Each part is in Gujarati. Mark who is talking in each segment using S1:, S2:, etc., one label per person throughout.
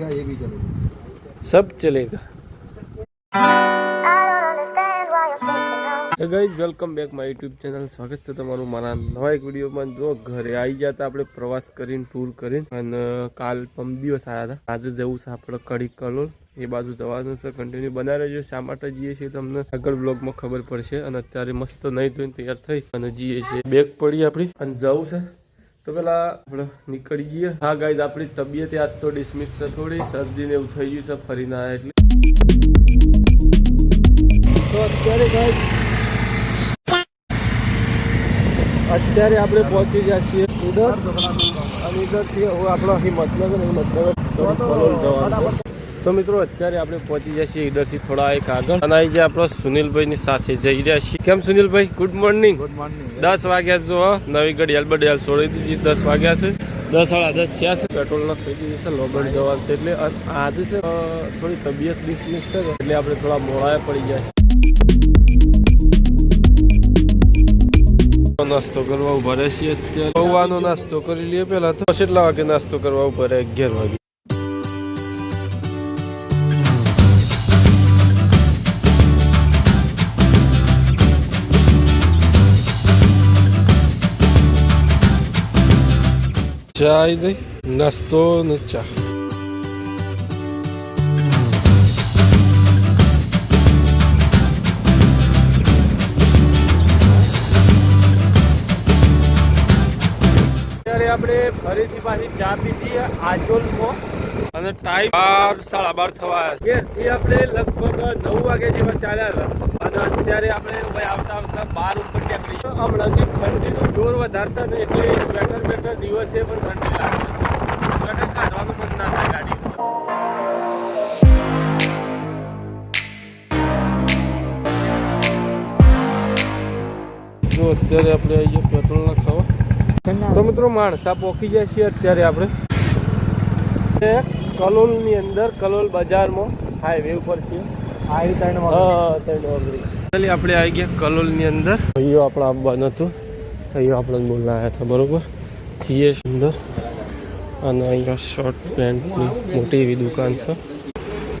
S1: चलेगा ये भी चलेगा
S2: सब चलेगा તો guys welcome back my YouTube channel સ્વાગત છે તમારું મારા નવા એક વિડીયોમાં જો ઘરે આવી ગયા હતા આપણે પ્રવાસ કરીને ટૂર કરીને અને કાલ પમ દિવસ આવ્યા હતા આજે જવું છે આપણે કડી કલોલ એ બાજુ જવાનું છે કન્ટિન્યુ બનાવી રહેજો શા માટે જઈએ છીએ તમને આગળ બ્લોગમાં ખબર પડશે અને અત્યારે મસ્ત નહીં ધોઈને તૈયાર થઈ અને જઈએ છીએ બેગ પડી આપણી અને જવું છે તો પેલા આપણે નીકળી જઈએ. હા ગાઈઝ આપણી તબિયત આજ તો ડિસમિસ છે થોડી. શરદી ને એવું થઈ ગયું છે ફરીને આવ્યા એટલે. અત્યારે ગાઈઝ અત્યારે આપણે પહોંચી ગયા છીએ ઉદર અને ઉધરથી હવે આપણો અહીં મતલબ મતલબ. તો મિત્રો અત્યારે આપણે પહોંચી જઈએ છીએ ઈડરથી થોડા એક આગળ. અને આજે આપણે આપણો સુનિલભાઈની સાથે જઈ રહ્યા છીએ. કેમ સુનિલભાઈ? ગુડ મોર્નિંગ
S1: ગુડ મોર્નિંગ
S2: દસ વાગ્યા જો નવી ગઢ એલબડ એલ છોડી દીધી. દસ વાગ્યા છે. દસ સાડા દસ થયા છે. પેટ્રોલનો થઈ ગયું છે. લોબડ જવાનું છે એટલે આજે છે થોડી તબિયત ડિસમિસ છે એટલે આપણે થોડા મોડા પડી ગયા છે નાસ્તો કરવા ઊભા રહેશે અત્યારે. નાસ્તો કરી લઈએ પહેલા તો. એટલા વાગે નાસ્તો કરવા ઊભા રહે અગિયાર વાગે. ચા આવી ગઈ નાસ્તો ને ચા આપણે ફરીથી પાછી ચા પીધી આજોલમાં. અને ટાઈમ બાર, સાડા બાર થવા ઘેરથી આપણે લગભગ નવ વાગે જેવા ચાલ્યા હતા. અત્યારે આપણે હવે આવતા આવતા બાર ઉપર નીકળી હમણાં જે ઠંડીનું જોર વધારશે ને એટલે સ્વેટર બેટર દિવસે પણ ઠંડી લાગે. સ્વેટર કાઢવાનું પણ ના થાય ગાડી. જો અત્યારે આપણે આવીએ પેટ્રોલ ના ખાવા. તો મિત્રો માણસા પોકી જાય છે અત્યારે આપણે. કલોલની અંદર કલોલ બજારમાં હાઈવે ઉપર છીએ ત્રણ વાગે. આપણે આવી ગયા કલોલની અંદર. અહીંયો આપણે આવવાનું હતું અહીંયા આપણે બોલાયા હતા બરોબર? છીએ સુંદર. અને અહીંયા શર્ટ પેન્ટની મોટી એવી દુકાન છે.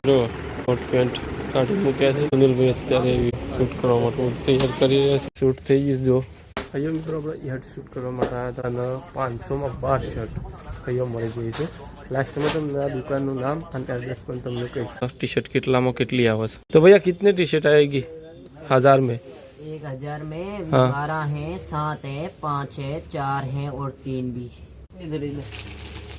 S2: જો શર્ટ પેન્ટ કાઢી મૂક્યા છે. સુનિલભાઈ અત્યારે એવી શૂટ કરવા માટે તૈયાર કરી રહ્યા છે. શૂટ થઈ ગયું જો. અહીંયા મિત્રો આપણે હેડ શૂટ કરવા માટે આવ્યા હતા અને પાંચસોમાં બાર શર્ટ અહીંયા મળી ગઈ છે. લાસ્ટમાં તમને આ દુકાનનું નામ અને એડ્રેસ પણ તમને કહીશ ટી શર્ટ કેટલામાં કેટલી આવે છે? તો ભૈયા કિતની ટી શર્ટ આવી ગઈ? હજાર મેં.
S3: एक हजार में बारह है सात હે पाँच है चार है और तीन भी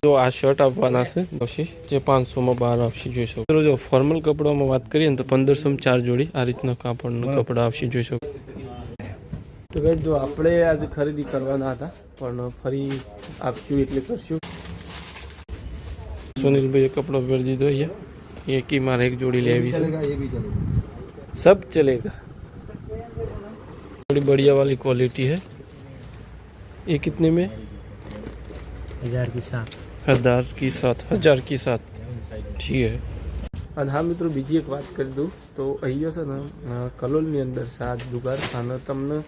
S2: જો આ શર્ટ આપવાના છે આવશે જે પાંચસોમાં બહાર આવશે જોઈ શકો. જો ફોર્મલ કપડામાં વાત કરીએ ને તો પંદરસોમાં ચાર જોડી આ રીતના કાપડનું કપડાં આવશે જોઈ શકો. તો કઈ જો આપણે આજે ખરીદી કરવાના હતા પણ ફરી આપશું એટલે કરશું સુનિલભાઈએ કપડો પહેરી દીધો અહીંયા એકી મારે એક જોડી લેવી છે
S1: चलेगा ये भी चलेगा
S2: सब चलेगा बड़ी बढ़िया वाली क्वालिटी है ये कितने में
S3: हजार के साथ
S2: हजार की साथ हजार की साथ ठीक है અને હા મિત્રો બીજી એક વાત કરી દઉં તો અહીંયા છે ને અ, કલોલની અંદર છે આ દુકાન અને તમને અ,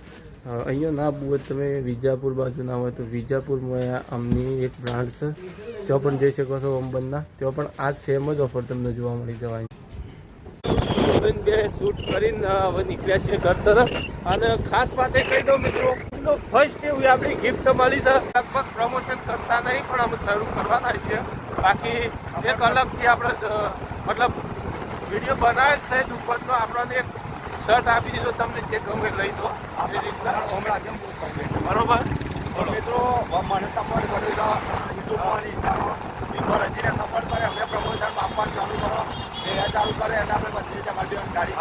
S2: અહીંયા ના બુઓ તમે વિજાપુર બાજુ ના હોય તો વિજાપુરમાં અમની એક બ્રાન્ડ છે. ત્યાં પણ જઈ શકો છો અંબનના. ત્યાં પણ આ સેમ જ ઓફર તમને જોવા મળી જવાની. બે શૂટ કરીને હવે નીકળ્યા છીએ ઘર અને ખાસ વાત કહી દઉં મિત્રો ફર્સ્ટ એવું આપણી ગિફ્ટ મળી છે. પ્રમોશન કરતા નહીં, પણ અમે શરૂ કરવાના છીએ. બાકી એક અલગથી આપણે મતલબ વીડિયો બનાવે છે દુકાનનો આપણને એક શર્ટ આપી દીધો તમને જે ગમે લઈ દો આપી રીતના
S1: હમણાં કેમ.
S2: બરોબર?
S1: મિત્રો મને સપોર્ટ કર્યો તો યુટ્યુબમાં ઇન્સ્ટામાં હજીને સપોર્ટ કરે અમે પ્રમોશન આપવાનું ચાલુ કરો. એ ચાલુ કરે એટલે આપણે બધી રીતે માધ્યમ ગાડી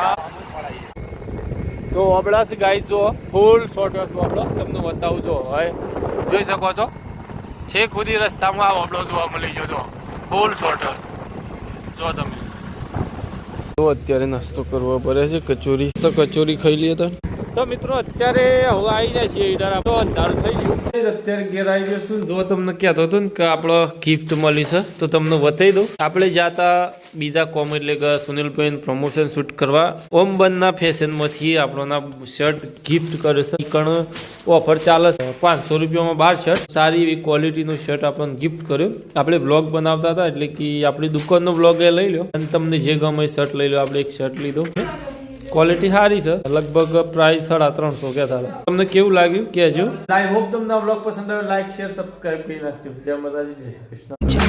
S2: તો અબડાસ ગાય જો ફૂલ શોર્ટ હતું આપણો તમને બતાવું જો હવે જોઈ શકો છો? છેક સુધી રસ્તામાં આ અબડો જોવા મળી ગયો જો ફૂલ શોર્ટ જો તમે. તો અત્યારે નાસ્તો કરવો પડે છે. કચોરી તો કચોરી ખાઈ લઈએ તો. તો મિત્રો અત્યારે હવે આવી જાય તો અંધારું થઈ ગયું. અત્યારે ઘેર આવી ગયો છું. જો તમને કહેતો હતો ને કે આપણો ગિફ્ટ મળી છે, તો તમને બતાવી દઉં. આપણે જાતા બીજા કોમ એટલે કે સુનિલભાઈ પ્રમોશન શૂટ કરવા ઓમ બનના ફેશનમાંથી આપણોના શર્ટ ગિફ્ટ કરે છે. કણ ઓફર ચાલે છે. પાંચસો રૂપિયામાં બાર શર્ટ સારી એવી ક્વોલિટીનું શર્ટ આપણને ગિફ્ટ કર્યું. આપણે બ્લોગ બનાવતા હતા એટલે કે આપણી દુકાનનો બ્લોગ એ લઈ લો અને તમને જે ગમે શર્ટ લઈ લો આપણે એક શર્ટ લીધો. ક્વોલિટી સારી છે. લગભગ પ્રાઇસ સાડા ત્રણસો કહેતા હતા તમને કેવું લાગ્યું? કહેજો. આઈ હોપ તમને આ બ્લોગ પસંદ આવ્યો. લાઈક શેર સબસ્ક્રાઇબ કરી નાખજો. જય માતાજી, જય શ્રી કૃષ્ણ.